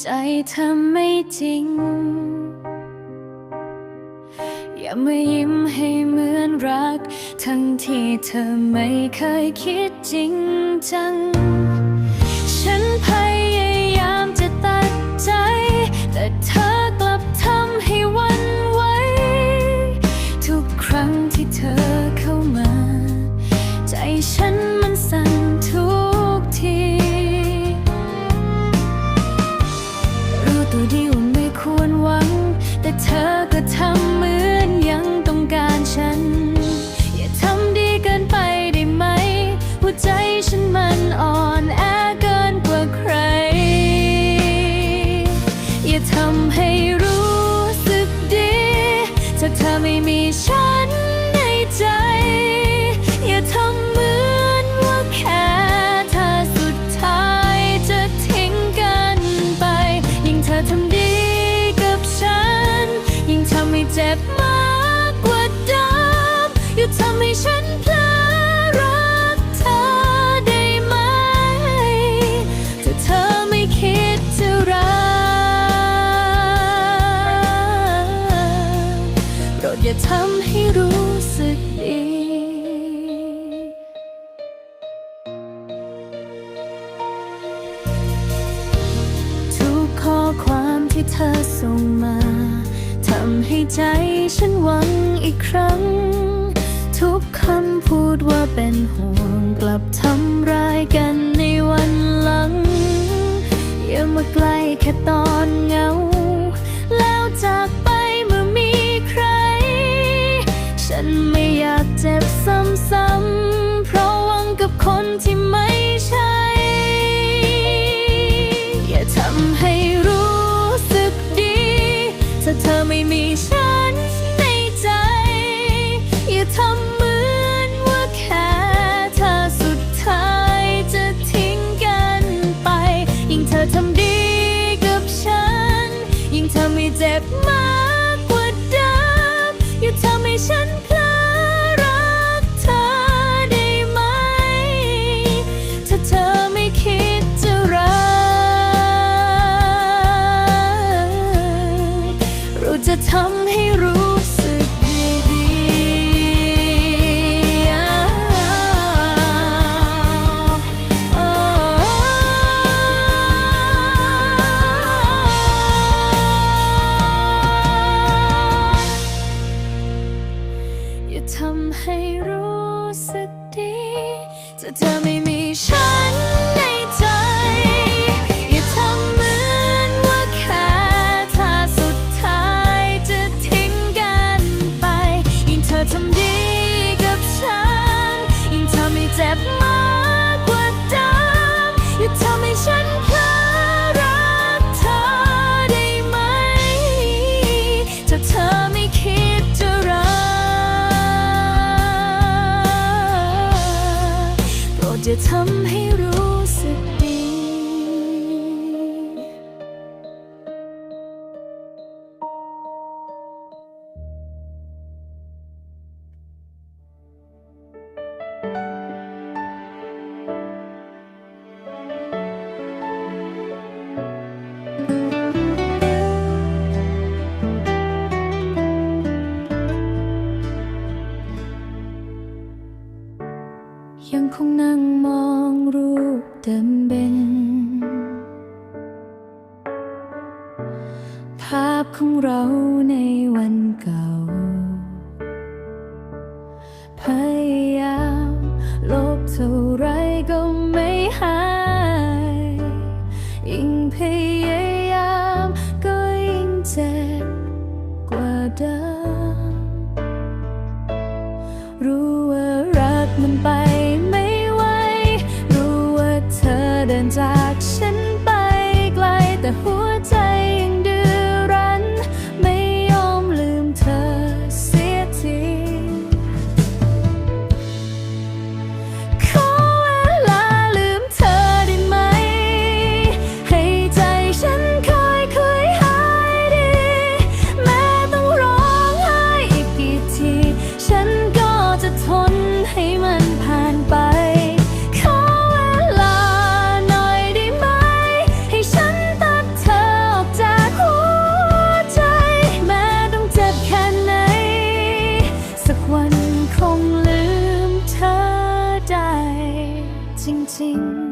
ใจเธอไม่จริง อย่ามายิ้มให้เหมือนรัก ทั้งที่เธอไม่เคยคิดจริงจัง เธอส่งมาทำให้ใจฉันหวังอีกครั้ง ทุกคำพูดว่าเป็นห่วงกลับทำร้ายกันในวันหลังอย่ามาใกล้แค่ตอนเหงา me. 曾 ยังคงนั่งมองรูปเติมเป็นภาพของเราใน ฉัน 静。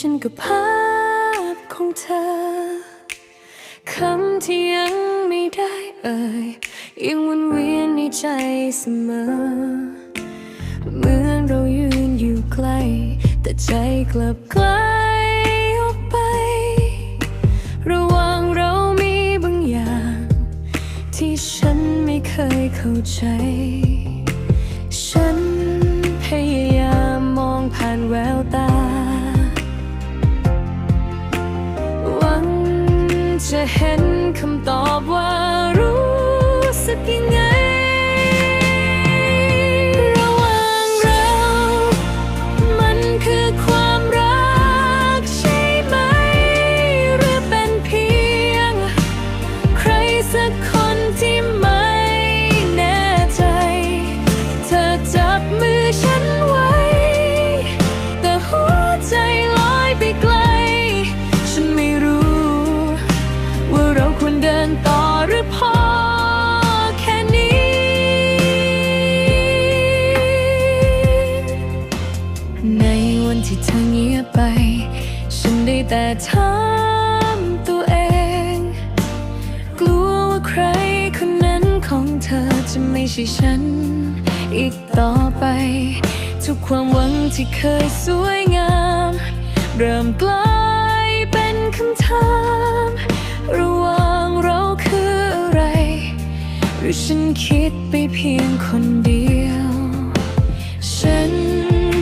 ฉันกับภาพของเธอ คำที่ยังไม่ได้เอ่ยยังวนเวียนในใจเสมอ เหมือนเรายืนอยู่ใกล้ แต่ใจกลับไกลออกไป ระหว่างเรามีบางอย่าง ที่ฉันไม่เคยเข้าใจ เห็นคำตอบว่า ช่ฉัน อีกต่อไป ทุกความหวังที่เคยสวยงาม เริ่มกลายเป็นคำถาม ระหว่างเราคืออะไร หรือฉันคิดไปเพียงคนเดียว ฉัน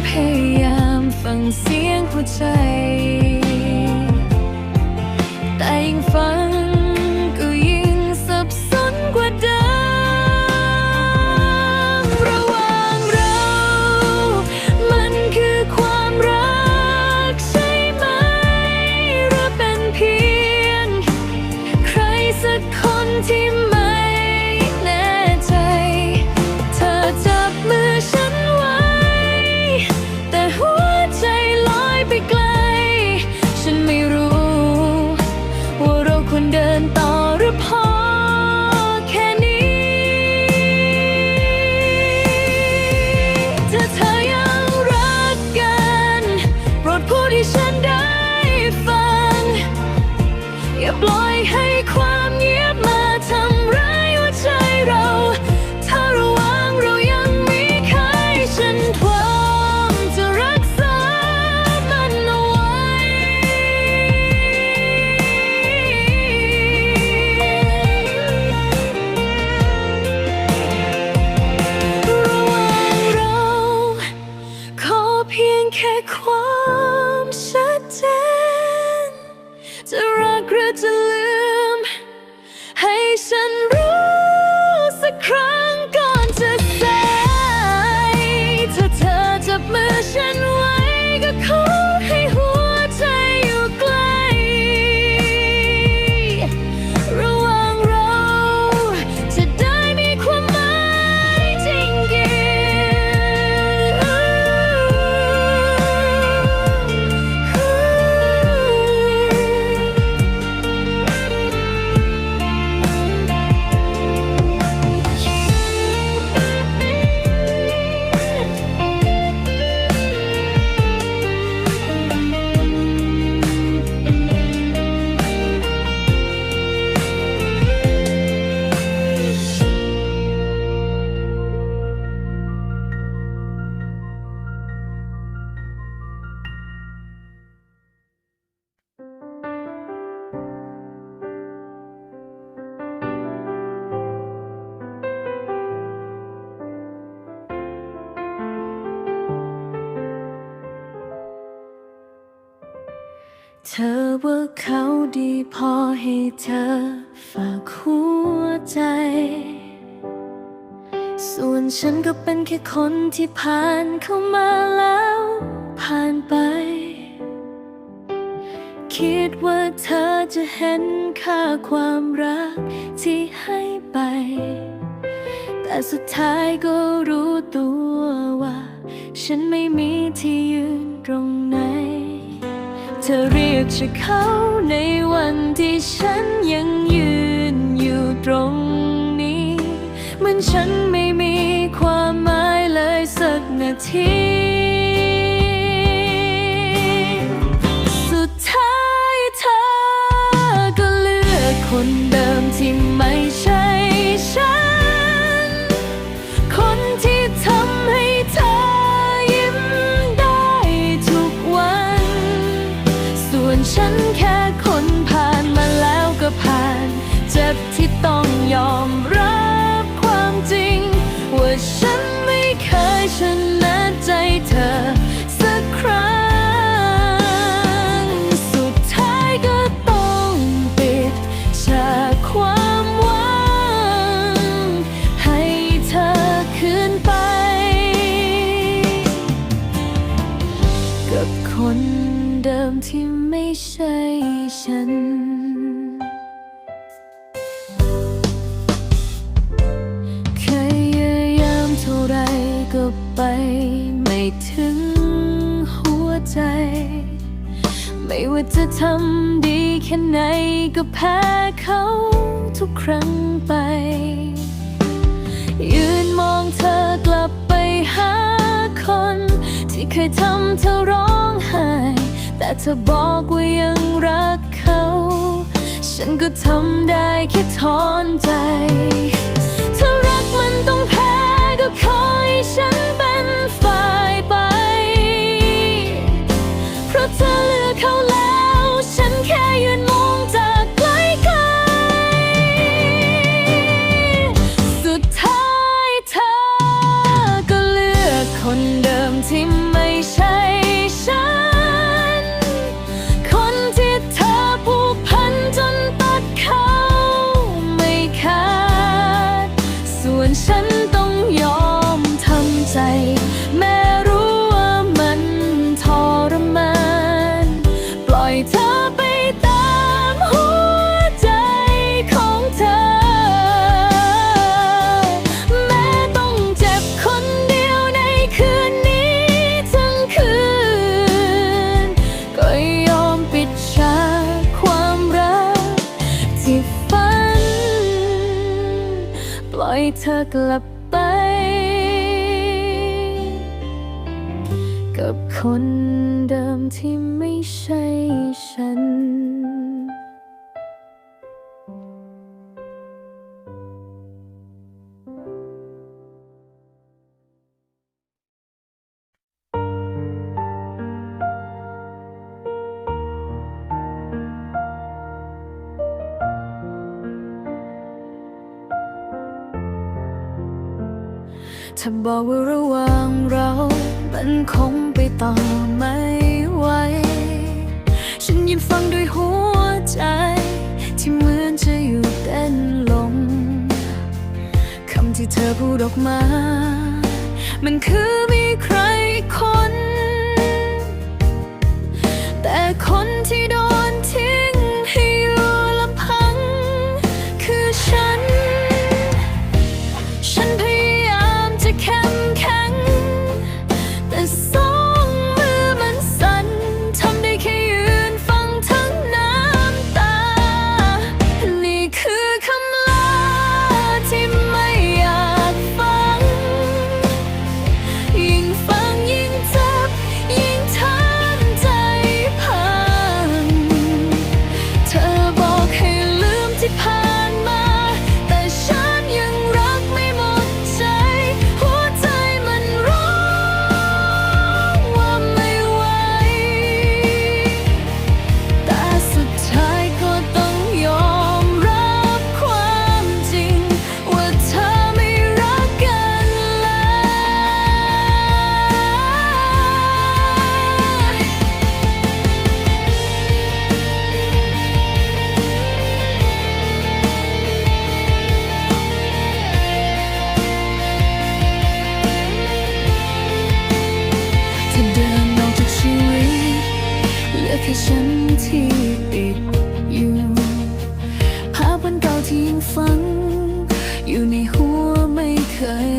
พยายามฟังเสียงหัวใจ เธอว่าเขาดีพอให้เธอฝากหัวใจ ส่วนฉันก็เป็นแค่คนที่ผ่านเข้ามาแล้ว ผ่านไป คิดว่าเธอจะเห็นค่าความรักที่ให้ไป แต่สุดท้ายก็รู้ตัวว่า ฉันไม่มีที่ยืนตรงไหน เธอเรียกชื่อเขาในวันที่ฉันยังยืนอยู่ตรงนี้เหมือนฉันไม่มีความหมายเลยสักนาที ฉันพยายามเท่าไรก็ไป ไม่ถึงหัวใจ ไม่ว่าจะทำดีแค่ไหนก็แพ้เขาทุกครั้งไป ยืนมองเธอกลับไปหาคน ที่เคยทำเธอร้องไห้แต่เธอบอกว่ายังรัก ฉันก็ทำได้แค่ถอนใจ ถ้ารักมันต้องแพ้ ธอกลับไป กับคน ถ้าบอกว่าระหว่างเรา มันคงไปต่อไม่ไหว ฉันยินฟังด้วยหัวใจ ที่เหมือนจะอยู่เต้นลง คำที่เธอพูดออกมา มันคือมีใครคน แต่คนที่โดน แค่ฉันที่ติดอยู่ ภาพวันเก่าที่ยังฝัง อยู่ในหัวไม่เคย